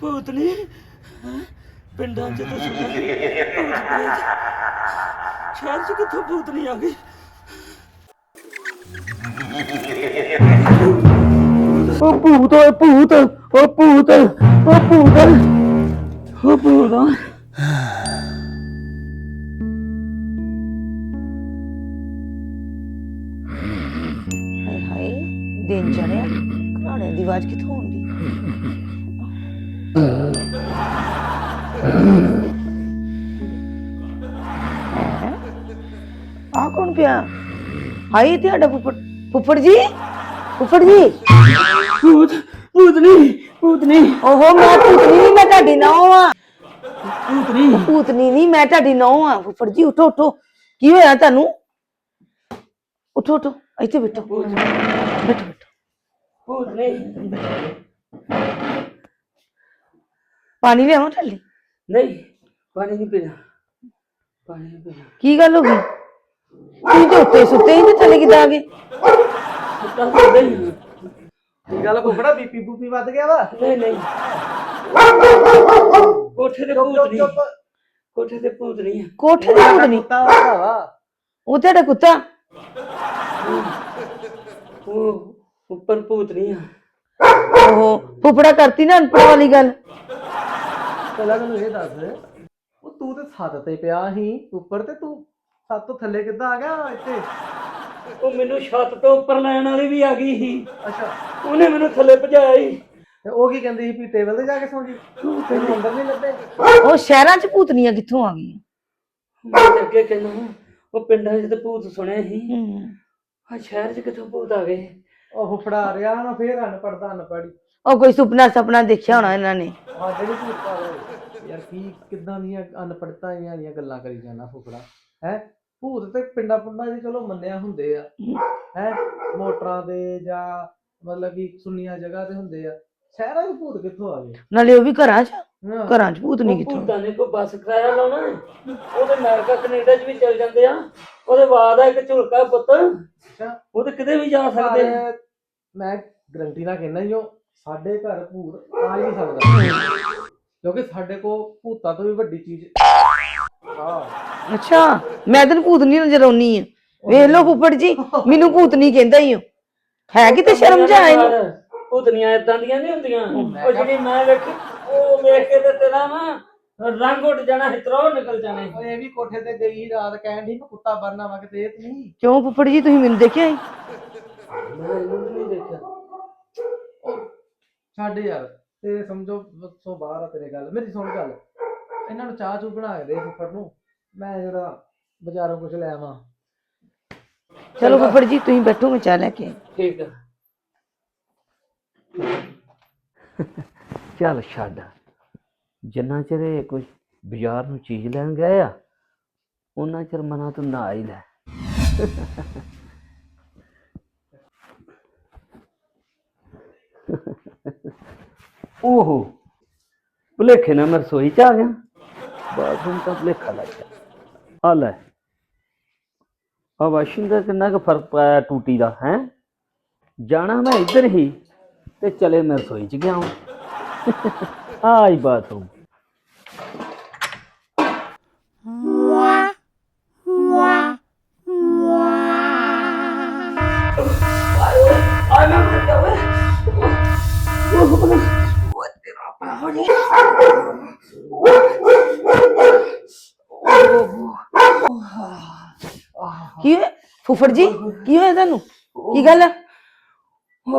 ਭੂਤਨੀ ਪਿੰਡਾਂ ਚ ਤਾਂ ਸੁਣਿਆ ਭੂਤ ਪ੍ਰੇਤ। ਸ਼ਹਿਰ ਚ ਕਿੱਥੋਂ ਭੂਤਨੀ ਆ ਗਈ ਭੂਤ, ਓਏ ਭੂਤ ਉਹ ਭੂਤ ਉਹ ਭੂਤ ਉਹ ਭੂਤ। ਹਾਏ ਹਾਏ, ਦਿਨ ਚੜਿਆ। ਘਰਾਣੇ ਦੀ ਆਵਾਜ਼ ਕਿੱਥੋਂ ਆਉਂਦੀ? ਆ ਕੌਣ ਪਿਆ? ਹਾਏ ਤੁਹਾਡਾ ਫੁੱਫੜ ਫੁੱਫੜ ਜੀ? ਫੁੱਫੜ ਜੀ? ਭੂਤ ਭੂਤਨੀ ਭੂਤਨੀ। ਓਹੋ ਮੈਂ ਭੂਤਨੀ ਨਹੀਂ ਮੈਂ ਤੁਹਾਡੀ ਨੌਂ ਆ। ਭੂਤਨੀ। ਭੂਤਨੀ ਨਹੀਂ ਮੈਂ ਤੁਹਾਡੀ ਨੌਂ ਆ। ਫੁੱਫੜ ਜੀ ਉਠੋ ਉਠੋ। ਕੀ ਹੋਇਆ ਤੁਹਾਨੂੰ? ਉਠੋ ਉਠੋ। ਇੱਥੇ ਬੈਠੋ। ਬੈਠੋ ਬੈਠੋ। ਭੂਤਨੀ। ਪਾਣੀ ਲਿਆਵਾਂ ਥੱਲੇ ਨਹੀਂ ਪਾਣੀ ਨਹੀਂ ਪੀਣਾ। ਪਾਣੀ ਨਹੀਂ ਪੀਣਾ। ਕੀ ਗੱਲ ਹੋ ਗਈ? ਤੁਸੀਂ ਤੇ ਉੱਤੇ ਸੁੱਤੇ ਹੀ ਤੇ ਥੱਲੇ ਕਿੱਦਾਂ ਆ ਗਏ? ਸੁੱਤਾ ਸੁੱਤਾ ਹੀ ਹਾਂ। ਕੀ ਗੱਲ ਫੁੱਫੜਾ ਬੀਪੀ ਬੂਪੀ ਵੱਧ ਗਿਆ ਵਾ? ਨਹੀਂ ਨਹੀਂ। ਕੋਠੇ ਤੇ ਚੁੱਪ ਚੁੱਪ। ਕੋਠੇ ਤੇ ਭੂਤਨੀ ਆ। ਕੋਠੇ ਦੀ ਭੂਤਨੀ ਕੁੱਤਾ ਵਾ। ਭਰਾਵਾ ਉਹ ਤੁਹਾਡਾ ਕੁੱਤਾ? ਉਹ ਉੱਪਰ ਭੂਤ ਨਹੀਂ ਆ। ਉਹ ਫੁੱਫੜਾ ਕਰਤੀ ਨਾ ਅਨਪੜ ਵਾਲੀ ਗੱਲ। ਪਹਿਲਾਂ ਮੈਨੂੰ ਇਹ ਦੱਸ। ਉਹ ਤੂੰ ਤੇ ਛੱਤ ਤੇ ਪਿਆ ਸੀ। ਉੱਪਰ ਤੇ ਤੂੰ। ਛੱਤ ਤੋਂ ਥੱਲੇ ਕਿੱਦਾਂ ਆ ਗਿਆ ਇੱਥੇ? ਉਹ ਮੈਨੂੰ ਛੱਤ ਤੋਂ ਉੱਪਰ ਲੈਣ ਵਾਲੀ ਵੀ ਆ ਗਈ ਸੀ। ਅੱਛਾ। ਉਹਨੇ ਮੈਨੂੰ ਥੱਲੇ ਭਜਾਇਆ ਸੀ। ਤੇ ਉਹ ਕੀ ਕਹਿੰਦੀ ਸੀ ਵੀ ਟੇਬਲ ਤੇ ਜਾ ਕੇ ਸੌਂ ਜੀ? ਤੈਨੂੰ ਅੰਦਰ ਨਹੀਂ ਲੱਭੇ। ਉਹ ਸ਼ਹਿਰਾਂ 'ਚ ਭੂਤਨੀਆਂ ਕਿੱਥੋਂ ਆ ਗਈਆਂ? ਮੈਂ ਤੇ ਅੱਗੇ ਕਹਿੰਦਾ ਉਹ ਪਿੰਡਾਂ 'ਚ ਤੇ ਭੂਤ ਸੁਣਿਆ ਸੀ। ਹੂੰ। ਆ ਸ਼ਹਿਰ 'ਚ ਕਿੱਥੋਂ ਭੂਤ ਆ ਗਏ? ਉਹ ਫੁੱਫੜਾ ਰਿਹਾ ਨਾ ਫੇਰ ਅਨਪੜਦਾ ਅਨਪੜੀ ਉਹ ਕੋਈ ਸੁਪਨਾ ਸਪਨਾ ਦੇਖਿਆ ਹੋਣਾ ਇਹਨਾਂ ਨੇ? ਸਾਡੇ ਵੀ ਰਹੇ ਯਾਰ ਕੀ ਕਿੱਦਾਂ ਦੀਆਂ ਅਨਪੜਤਾਂ ਦੀਆਂ ਦੀਆਂ ਗੱਲਾਂ ਕਰੀ ਜਾਣਾ ਫੁੱਫੜਾ ਹੈ? ਭੂਤ ਤੇ ਪਿੰਡਾਂ ਪੁੰਡਾਂ 'ਚ ਚਲੋ ਮੰਨਿਆ ਹੁੰਦੇ ਆ। ਹੈ? ਮੋਟਰਾਂ ਦੇ ਜਾਂ ਮਤਲਬ ਕਿ ਸੁੰਨੀਆਂ ਜਗ੍ਹਾ ਤੇ ਹੁੰਦੇ ਆ। ਸ਼ਹਿਰਾਂ 'ਚ ਭੂਤ ਕਿੱਥੋਂ ਆ ਗਏ? ਨਾਲੇ ਉਹ ਵੀ ਘਰਾਂ 'ਚ। ਹਾਂ। ਘਰਾਂ 'ਚ ਭੂਤਨੀ ਉਹ ਕਿੱਥੋਂ। ਭੂਤਾਂ ਨੇ ਕੋਈ ਬੱਸ ਕਿਰਾਇਆ ਲਾਉਣਾ? ਉਹਦੇ ਅਮਰੀਕਾ ਕੈਨੇਡਾ 'ਚ ਵੀ ਚਲ ਜਾਂਦੇ ਆ। ਉਹਦੇ ਬਾਅਦ ਆ ਇੱਕ ਝੁਲਕਾ ਪੁੱਤ। ਅੱਛਾ। ਉਹ ਤੇ ਕਿਤੇ ਵੀ ਜਾ ਸਕਦੇ ਆ। ਮੈਂ ਗਰੰਟੀ ਨਾਲ ਕਹਿੰਦਾ ਜੀ ਉਹ ਸਾਡੇ ਘਰ ਭੂਤ ਆ ਹੀ ਨਹੀਂ ਸਕਦਾ। ਕਿਉਂਕਿ ਸਾਡੇ ਕੋਲ ਭੂਤਾਂ ਤੋਂ ਵੀ ਵੱਡੀ ਚੀਜ਼ ਹਾਂ। ਅੱਛਾ ਮੈਂ ਤੈਨੂੰ ਭੂਤਨੀ ਨਜ਼ਰ ਆਉਣੀ ਆ। ਵੇਖ ਲਓ ਫੁੱਫੜ ਜੀ ਮੈਨੂੰ ਭੂਤਨੀ ਕਹਿੰਦਾ ਹੀ ਹੋ ਹੈ ਕਿਤੇ ਸ਼ਰਮ ਜਾ ਇਹਨੂੰ? ਭੂਤਨੀਆਂ ਇਦਾਂ ਦੀਆਂ ਨਹੀਂ ਹੁੰਦੀਆਂ। ਉਹ ਜਿਹੜੀ ਮੈਂ ਵੇਖੀ ਉਹ ਵੇਖ ਕੇ ਤੇ ਤੇਰਾ ਨਾ ਰੰਗ ਉੱਡ ਜਾਣਾ ਹਿਤਰੋ ਨਿਕਲ ਜਾਣੇ ਓਏ ਇਹ ਵੀ ਕੋਠੇ ਤੇ ਗਈ ਰਾਤ ਕਹਿਣ ਦੀ ਮੈਂ ਕੁੱਤਾ ਬਣਨਾ ਵਾ ਕਿਤੇ ਇਹ ਤੇ ਨਹੀਂ ਕਿਉਂ ਫੁੱਫੜ ਜੀ ਤੁਸੀਂ ਮੈਨੂੰ ਦੇਖਿਆ ਸੀ ਮੈਂ ਇਹਨੂੰ ਵੀ ਨਹੀਂ ਦੇਖਿਆ। ਛੱਡ ਯਾਰ ਤੇਰੇ ਸਮਝੋ ਸੋ ਬਾਹਰ ਆ ਤੇਰੇ ਗੱਲ। ਮੇਰੀ ਸੁਣ ਗੱਲ। ਇਹਨਾਂ ਨੂੰ ਚਾਹ ਚੂ ਬਣਾ ਕੇ ਦੇ ਫੁੱਫੜ ਨੂੰ। ਮੈਂ ਜਿਹੜਾ ਬਾਜ਼ਾਰੋਂ ਕੁਝ ਲੈ ਆਵਾਂ। ਚਲੋ ਫੁੱਫੜ ਜੀ ਤੁਸੀਂ ਬੈਠੋ ਮੈਂ ਚਾਹ ਲੈ ਕੇ ਆਈ। ਠੀਕ ਆ। [laughs] ਚੱਲ ਛੱਡ। ਜਿੰਨਾ ਚਿਰ ਇਹ ਕੋਈ ਬਾਜ਼ਾਰ ਨੂੰ ਚੀਜ਼ ਲੈਣ ਗਏ ਆ ਉਹਨਾਂ ਚਿਰ ਮਨਾ ਤੂੰ ਨਾ ਹੀ ਲੈ। [laughs] ਓਹੋ ਭੁਲੇਖੇ ਨਾਲ ਮੈਂ ਰਸੋਈ ਚ ਆ ਗਿਆ। ਬਾਥਰੂਮ ਤਾਂ ਭੁਲੇਖਾ ਲੱਗ ਗਿਆ। ਆ ਲੈ ਆ ਵਾਸ਼ਿੰਗ ਦਾ ਕਿੰਨਾ ਕੁ ਫ਼ਰਕ ਪਾਇਆ ਟੂਟੀ ਦਾ ਹੈ ਜਾਣਾ ਮੈਂ ਇੱਧਰ ਹੀ ਤੇ ਚਲੇ ਮੈਂ ਰਸੋਈ ਚ ਗਿਆ ਹਾਂ ਆਈ ਬਾਥਰੂਮ ਕੀ ਹੋਇਆ? ਫੁੱਫੜ ਜੀ ਕੀ ਹੋਇਆ ਤੁਹਾਨੂੰ? ਕੀ ਗੱਲ ਹੈ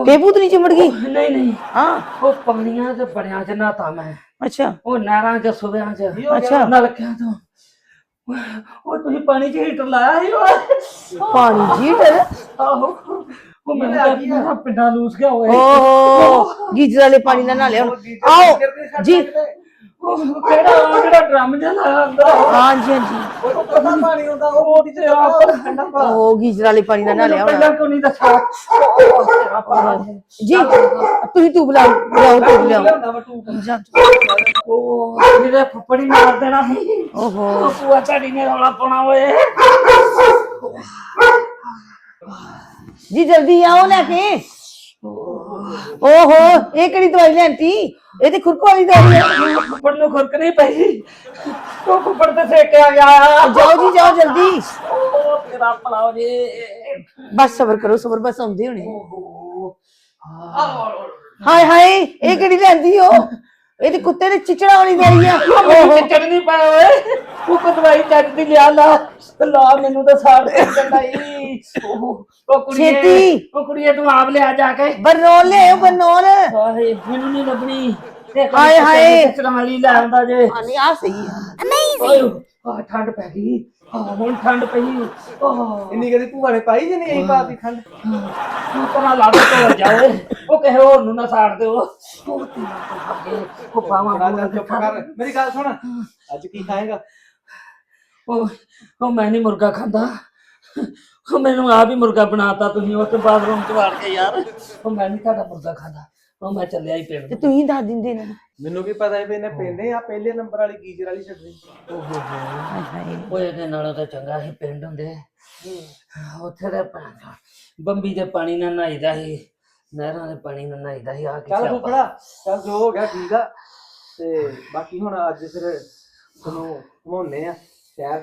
ਤੇ ਭੂਤਨੀ ਚਿਮੜ ਗਈ? ਨਹੀਂ ਨਹੀਂ। ਹਾਂ। ਉਹ ਪਾਣੀਆਂ ਤੇ ਬੜਿਆਂ ਚ ਨਹਾਤਾ ਮੈਂ। ਅੱਛਾ। ਉਹ ਨਹਿਰਾਂ ਚ ਸੁਬਿਆਂ ਚ ਅੱਛਾ। ਨਲਕਿਆਂ ਤੋਂ। ਉਹ ਤੁਸੀਂ ਪਾਣੀ ਚ ਹੀਟਰ ਲਾਇਆ ਸੀ ਉਹ? ਪਾਣੀ ਜੀ ਡਰ ਆਹੋ। ਉਹ ਮੈਂ ਤਾਂ ਪਿੰਡਾਂ ਲੂਸ ਗਿਆ ਹੋਇਆ ਓਹੋ। ਗੀਜ਼ਰ ਵਾਲੇ ਪਾਣੀ ਨਾਲ ਨਾ ਲਿਆ ਆਓ। ਜੀ। ਉਹ ਕਿਹੜਾ ਉਹ ਜਿਹੜਾ ਡਰਮ ਜਿਹਾ ਲਾਇਆ ਅੰਦਰ ਹਾਂ ਜੀ ਹਾਂ ਜੀ ਉਹ ਪਤਾ ਪਾਣੀ ਹੁੰਦਾ ਉਹ ਬੋਡੀ ਚ ਆਪਰ ਠੰਡਾ ਪਾ ਉਹ ਗੀਜ਼ਰ ਵਾਲੇ ਪਾਣੀ ਨਾਲ ਨਾ ਲਿਆ ਹੋਣਾ ਪਹਿਲਾਂ ਕਿਉਂ ਨਹੀਂ ਦੱਸਿਆ? ਉਹ ਤੇਰਾ ਭਲਾ ਹੈ। ਜੀ ਤੁਸੀਂ ਟੂਬ ਲਾਓ ਲਿਆਓ ਟੂਬ ਲਿਆਓ। ਲਿਆਉਂਦਾ ਵਾ ਤੂੰ ਜਾ। ਉਹ ਮੇਰੇ ਫੁੱਫੜੀ ਮਾਰ ਦੇਣਾ ਸੀ ਓਹੋ। ਉਹ ਪੂਆ ਝਾੜੀ ਨੇ ਰੌਲਾ ਪਾਉਣਾ ਓਏ। ਜੀ ਜਲਦੀ ਆਓ ਲੈ ਕੇ। ਓਹੋ ਇਹ ਕਿਹੜੀ ਦਵਾਈ ਲੈਂਤੀ ਇਹ ਤੇ ਖੁਰਕ ਵਾਲੀ ਦਵਾਈ ਹੈ ਫੁੱਫੜ ਨੂੰ ਖੁਰਕ ਨਹੀਂ ਪਈ। ਉਹ ਫੁੱਫੜ ਤੇ ਸੇਕਿਆ ਗਿਆ। ਜਾਓ ਜੀ ਜਾਓ ਜਲਦੀ। ਉਹ ਤੇਰਾ ਭਲਾ ਹੋ ਜੇ। ਬਸ ਸਬਰ ਕਰੋ ਸਬਰ ਬਸ ਆਉਂਦੇ ਹੋਣੇ। ਹਾਏ ਹਾਏ ਇਹ ਕਿਹੜੀ ਲੈਂਦੀ ਹੋ ਇਹ ਤੇ ਕੁੱਤੇ ਦੇ ਚਿਚੜਾ ਵਾਲੀ ਦਵਾਈ ਆ। ਉਹ ਚੜਨੀ ਪਾ ਓਏ। ਉਹ ਕੋ ਦਵਾਈ ਚੱਜ ਦੀ ਲਿਆ ਲਾ। ਲਾ ਮੈਨੂੰ ਤਾਂ ਸਾੜ ਕੇ ਚੰਗਾਈ ਉਹ ਉਹ ਕੁੜੀਏ ਛੇਤੀ। ਉਹ ਕੁੜੀਏ ਤੂੰ ਆਪ ਲਿਆ ਜਾ ਕੇ। ਬਰਨੋਲ ਲਿਆਓ ਬਰਨੋਲ। ਹਾਏ ਮੈਨੂੰ ਨਹੀਂ ਲੱਭਣੀ। ਤੇ ਹਾਏ, ਹਾਏ। ਚੜਾਲੀ ਲੈ ਆਉਂਦਾ ਜੇ। ਨਹੀਂ ਆ ਸਹੀ ਹੈ ਓਏ ਆ ਠੰਡ ਪੈ ਗਈ। ਆ ਹੁਣ ਠੰਡ ਪਈ। ਆਹ। ਇੰਨੀ ਕਦੀ ਭੂਆ ਨੇ ਪਾਈ ਜੇ ਨਹੀਂ ਆਈ ਪਾਤੀ ਠੰਡ। ਤੂੰ ਪਰਾਂ ਲਾ ਦੇ ਤੋਂ ਜਾਵੇ ਉਹ ਕਿਸੇ ਹੋਰ ਨੂੰ ਨਾ ਸਾੜ ਦਿਓ। ਉਹ ਤੇਰਾ ਅੱਗੇ। ਉਹ ਚੁੱਪ ਕਰ ਮੇਰੀ ਗੱਲ ਸੁਣ। ਅੱਜ ਕੀ ਖਾਏਗਾ? ਉਹ ਉਹ ਮੈਂ ਨਹੀਂ ਮੁਰਗਾ ਖਾਂਦਾ। ਉਹ ਮੈਨੂੰ ਆਪ ਹੀ ਮੁਰਗਾ ਬਣਾਤਾ ਤੁਸੀਂ। ਉੱਥੇ ਬਾਥਰੂਮ ਚ ਵਾੜ ਕੇ ਯਾਰ। ਉਹ ਮੈਂ ਨਹੀਂ ਤੁਹਾਡਾ ਮੁਰਗਾ ਖਾਂਦਾ। ਉਹ ਮੈਂ ਚੱਲਿਆ ਹੀ ਤੇ ਪਿੰਡ ਤੁਸੀਂ ਦੱਸ ਦਿੰਦੇ ਨਾ? ਮੈਨੂੰ ਕੀ ਪਤਾ ਵੀ ਇਹਨੇ ਪੈਂਦੇ ਆ ਪਹਿਲੇ ਨੰਬਰ ਵਾਲੀ ਗੀਜ਼ਰ ਵਾਲੀ ਛੱਡਣੀ। ਹਾਏ ਹਾਏ। ਉਹ ਇਹਦੇ ਨਾਲੋਂ ਤਾਂ ਚੰਗਾ ਸੀ ਪਿੰਡ ਹੁੰਦੇ। ਉੱਥੇ ਦੇ ਬੰਬੀ ਦੇ ਪਾਣੀ ਨਾਲ ਨਹਾਈਦਾ ਸੀ। ਨਹਿਰਾਂ ਦੇ ਪਾਣੀ ਨਾਲ ਨਹਾਈਦਾ ਸੀ। ਆ ਕੇ ਚੱਲ ਸਿਆਪਾ। ਫੁੱਫੜਾ ਚੱਲ ਜੋ ਹੋ ਗਿਆ ਠੀਕ ਆ। ਤੇ ਬਾਕੀ ਹੁਣ ਅੱਜ ਫਿਰ ਤੁਹਾਨੂੰ ਘਮਾਉਨੇ ਆ ਸ਼ਹਿਰ।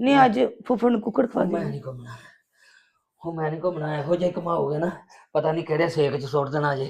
ਨਹੀਂ ਅੱਜ ਫੁੱਫੜ ਨੂੰ ਕੁੱਕੜ ਖਵਾ ਮੈਂ ਦੇ ਨਹੀਂ ਘੁੰਮਣਾ। ਉਹ ਮੈਂ ਨਹੀਂ ਘੁੰਮਣਾ। ਇਹੋ ਜਿਹਾ ਹੀ ਘੁਮਾਓਗੇ ਨਾ। ਪਤਾ ਨਹੀਂ ਕਿਹੜੇ ਸੇਕ 'ਚ ਸੁੱਟ ਦੇਣਾ ਜੇ।